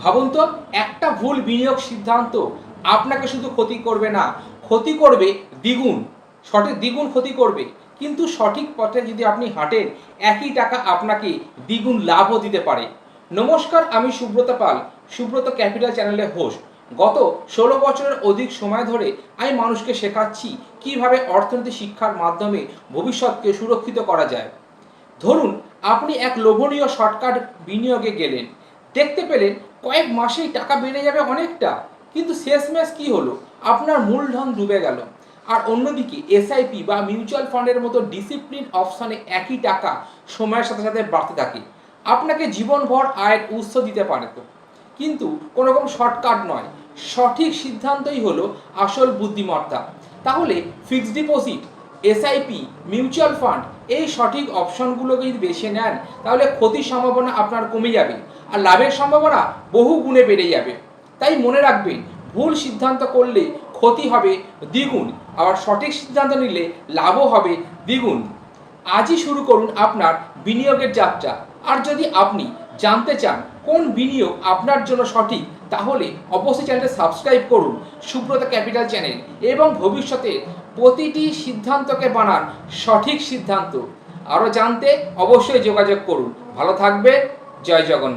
ভাবুন তো, একটা ভুল বিনিয়োগ সিদ্ধান্ত আপনাকে শুধু ক্ষতি করবে না, ক্ষতি করবে দ্বিগুণ, সঠিক দ্বিগুণ ক্ষতি করবে। কিন্তু সঠিক পথে যদি আপনি হাঁটেন, একই টাকা আপনাকে দ্বিগুণ লাভও দিতে পারে। নমস্কার, আমি সুব্রত পাল, সুব্রত ক্যাপিটাল চ্যানেলের হোস্ট গত ষোলো বছরের অধিক সময় ধরে আমি মানুষকে শেখাচ্ছি কীভাবে অর্থনীতি শিক্ষার মাধ্যমে ভবিষ্যৎকে সুরক্ষিত করা যায়। ধরুন, আপনি এক লোভনীয় শর্টকাট বিনিয়োগে গেলেন। দেখতে পেলেন কয়েক মাসেই টাকা বেড়ে যাবে অনেকটা। কিন্তু শেষমেশ কি হলো? আপনার মূলধন ডুবে গেল। আর অন্যদিকে এসআইপি বা মিউচুয়াল ফান্ডের মতো ডিসিপ্লিন অপশনে একই টাকা সময়ের সাথে সাথে বাড়তে থাকে। আপনাকে জীবনভর আয়ের উৎস দিতে পারে তো। কিন্তু কোনো রকম শর্টকাট নয়। সঠিক সিদ্ধান্তই হলো আসল বুদ্ধিমত্তা। তাহলে fixed deposit SIP mutual fund এই সঠিক অপশনগুলোকে যদি বেছে নেন। তাহলে ক্ষতির সম্ভাবনা আপনার কমে যাবে। আর লাভের সম্ভাবনা বহু গুণে বেড়ে যাবে। তাই মনে রাখবেন, ভুল সিদ্ধান্ত করলে ক্ষতি হবে দ্বিগুণ, আবার সঠিক সিদ্ধান্ত নিলে লাভও হবে দ্বিগুণ। আজই শুরু করুন আপনার বিনিয়োগের যাত্রা। আর যদি আপনি জানতে চান কোন বিনিয়োগ আপনার জন্য সঠিক, তাহলে অবশ্যই চ্যানেলটা সাবস্ক্রাইব করুন সুব্রত ক্যাপিটাল চ্যানেল এবং ভবিষ্যতে প্রতিটি সিদ্ধান্তকে বানান সঠিক সিদ্ধান্ত। আরও জানতে অবশ্যই যোগাযোগ করুন। ভালো থাকবে, জয় জগন্নাথ।